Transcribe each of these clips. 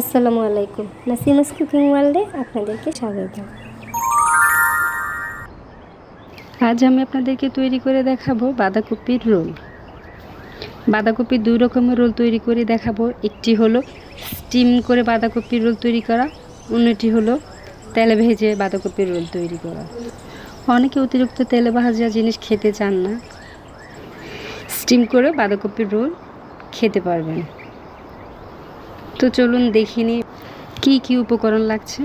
আসসালামু আলাইকুম। নাসিমাস কুকিং ওয়ার্ল্ডে আপনাদেরকে স্বাগত। আজ আমি আপনাদেরকে তৈরি করে দেখাবো বাঁধাকপির রোল। বাঁধাকপির দুই রকমের রোল তৈরি করে দেখাবো। একটি হলো স্টিম করে বাঁধাকপির রোল তৈরি করা, অন্যটি হলো তেলে ভেজে বাঁধাকপির রোল তৈরি করা। অনেকে অতিরিক্ত তেলে ভাজা জিনিস খেতে চান না। স্টিম করে বাঁধাকপির রোল খেতে পারবেন। তো চলুন দেখিনি কি কি উপকরণ লাগছে?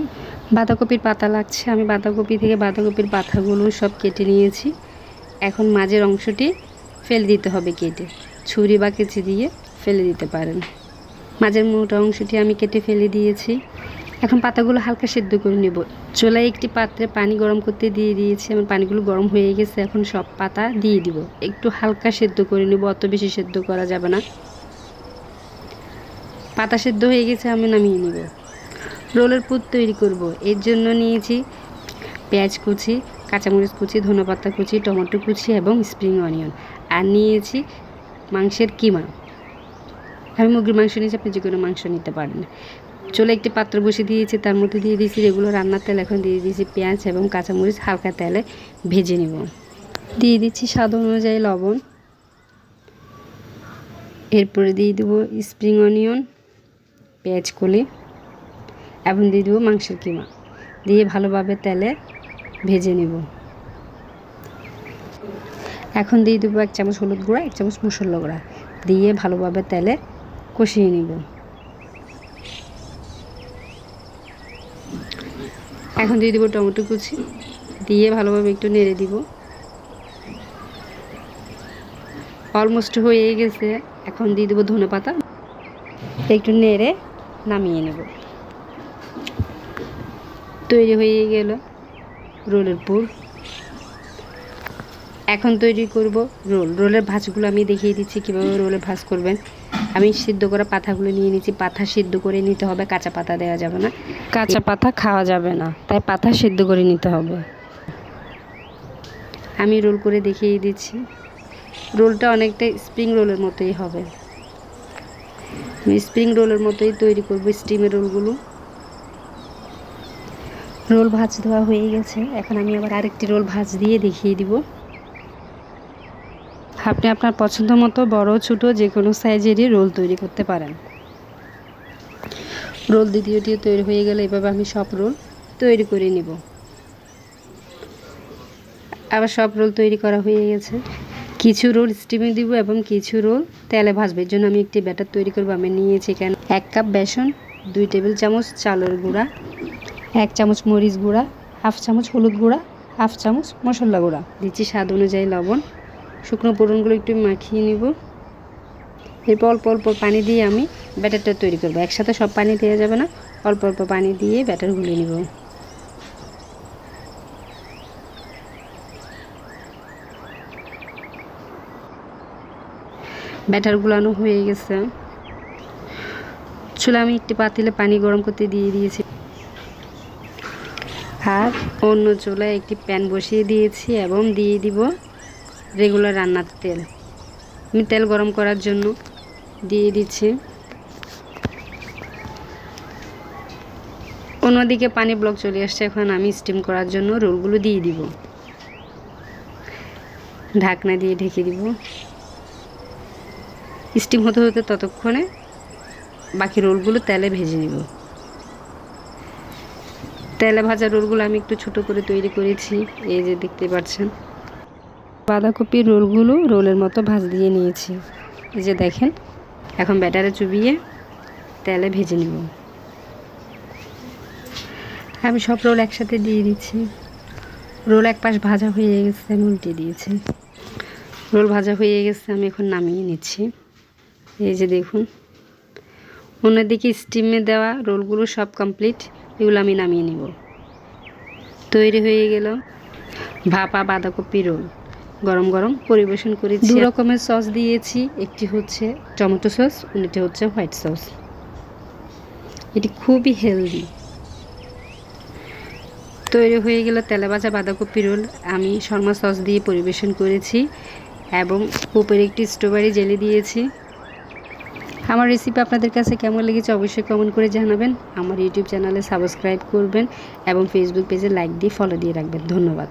বাঁধাকপির পাতা লাগছে। আমি বাঁধাকপি থেকে বাঁধাকপির পাতাগুলো সব কেটে নিয়েছি। এখন মাঝের অংশটি ফেলে দিতে হবে কেটে। ছুরি বা কেচি দিয়ে ফেলে দিতে পারেন। মাঝের মোটা অংশটি আমি কেটে ফেলে দিয়েছি। এখন পাতাগুলো হালকা সেদ্ধ করে নেব। চুলায় একটি পাত্রে পানি গরম করতে দিয়ে দিয়েছি। আমার পানিগুলো গরম হয়ে গেছে। এখন সব পাতা দিয়ে দিব। একটু হালকা সেদ্ধ করে নেব। অত বেশি সেদ্ধ করা যাবে না। পাতা সেদ্ধ হয়ে গেছে, আমি নামিয়ে নিব। রোলের পুর তৈরি করব। এর জন্য নিয়েছি পেঁয়াজ কুচি, কাঁচামরিচ কুচি, ধনেপাতা কুচি, টমেটো কুচি এবং স্প্রিং অনিয়ন। আর নিয়েছি মাংসের কিমা। আমি মুরগির মাংস নিয়েছি, আপনি যে কোনো মাংস নিতে পারেন। চলে একটি পাত্র বসিয়ে দিয়েছি, তার মধ্যে দিয়ে দিয়েছি যেগুলো রান্নার তেল। এখন দিয়ে দিয়েছি পেঁয়াজ এবং কাঁচামরিচ হালকা তেলে ভেজে নেব। দিয়ে দিচ্ছি স্বাদ অনুযায়ী লবণ। এরপরে দিয়ে দেবো স্প্রিং অনিয়ন। পেঁয়াজ, কলি এবং দিয়ে দেবো মাংসের কিমা। দিয়ে ভালোভাবে তেলে ভেজে নেব। এখন দিয়ে দেবো এক চামচ হলুদ গুঁড়া, এক চামচ মশলা গুঁড়া। দিয়ে ভালোভাবে তেলে কষিয়ে নেব। এখন দিয়ে দেবো টমেটো কুচি। দিয়ে ভালোভাবে একটু নেড়ে দিব। অলমোস্ট হয়ে গেছে। এখন দিয়ে দেবো ধনে পাতা একটু নেড়ে নামিয়ে নেব। তৈরি হয়ে গেল রোলের পুর। এখন তৈরি করব রোল। রোলের ভাঁজগুলো আমি দেখিয়ে দিচ্ছি কীভাবে রোলের ভাঁজ করবেন। আমি সিদ্ধ করা পাতাগুলো নিয়ে নিচ্ছি পাতা সিদ্ধ করে নিতে হবে কাঁচা পাতা দেওয়া যাবে না। কাঁচা পাতা খাওয়া যাবে না তাই পাতা সিদ্ধ করে নিতে হবে। আমি রোল করে দেখিয়ে দিচ্ছি। রোলটা অনেকটা স্প্রিং রোলের মতোই হবে। স্প্রিং রোলের মতোই তৈরি করব স্টিমের রোলগুলো রোল ভাজ দেওয়া হয়ে গেছে, এখন আমি আবার আরেকটি রোল ভাজ দিয়ে দেখিয়ে দিব। আপনি আপনার পছন্দ মতো বড়, ছোট যে কোনো সাইজেরই রোল তৈরি করতে পারেন। রোল দ্বিতীয়টি তৈরি হয়ে গেলে এভাবে আমি সব রোল তৈরি করে নিব। আবার সব রোল তৈরি করা হয়ে গেছে। কিছু রোল স্টিমে দিব এবং কিছু রোল তেলে ভাজবে। এর জন্য আমি একটি ব্যাটার তৈরি করব। আমি নিয়েছি এখানে এক কাপ বেসন, দুই টেবিল চামচ চালের গুঁড়া, এক চামচ মরিচ গুঁড়া, হাফ চামচ হলুদ গুঁড়া, হাফ চামচ মশলা গুঁড়া। দিচ্ছি স্বাদ অনুযায়ী লবণ। শুকনো পোড়নগুলো একটু মাখিয়ে নিব। এরপর অল্প অল্প পানি দিয়ে আমি ব্যাটারটা তৈরি করব। একসাথে সব পানি দেওয়া যাবে না। অল্প অল্প পানি দিয়ে ব্যাটার গুলে নিব। ব্যাটার গুলানো হয়ে গেছে। চুলা আমি একটি পাতিলে পানি গরম করতে দিয়ে দিয়েছি। আর অন্য চুলায় একটি প্যান বসিয়ে দিয়েছি এবং দিয়ে দিব রেগুলার রান্নার তেল। আমি তেল গরম করার জন্য দিয়ে দিচ্ছি। অন্যদিকে পানি ব্লক চলে আসছে, এখন আমি স্টিম করার জন্য রোলগুলো দিয়ে দিব। ঢাকনা দিয়ে ঢেকে দিব। স্টিম হতে হতে ততক্ষণে বাকি রোলগুলো তেলে ভেজে নিব। তেলে ভাজা রোলগুলো আমি একটু ছোট করে তৈরি করেছি, এই যে দেখতে পাচ্ছেন। বাঁধাকপির রোলগুলো রোলের মতো ভাজ দিয়ে নিয়েছি। এই যে দেখেন, এখন ব্যাটারে চুবিয়ে তেলে ভেজে নেব। আমি সব রোল একসাথে দিয়ে দিচ্ছি। রোল এক পাশ ভাজা হয়ে গেছে আমি উল্টে দিয়েছি। রোল ভাজা হয়ে গেছে, আমি এখন নামিয়ে নিচ্ছি। এই যে দেখুন। অন্যদিকে স্টিমে দেওয়া রোলগুলো সব কমপ্লিট এগুলো আমি নামিয়ে নিব। তৈরি হয়ে গেল ভাপা বাঁধাকপি রোল গরম গরম পরিবেশন করেছি। দু রকমের সস দিয়েছি, একটি হচ্ছে টমেটো সস অন্যটি হচ্ছে হোয়াইট সস এটি খুবই হেলদি তৈরি হয়ে গেল তেলে ভাজা বাঁধাকপি রোল আমি শর্মা সস দিয়ে পরিবেশন করেছি এবং উপরে একটি স্ট্রবেরি জেলি দিয়েছি। আমার রেসিপি আপনাদের কাছে কেমন লেগেছে অবশ্যই কমেন্ট করে জানাবেন। আমার ইউটিউব চ্যানেলে সাবস্ক্রাইব করবেন এবং ফেসবুক পেজে লাইক দিয়ে ফলো দিয়ে রাখবেন। ধন্যবাদ।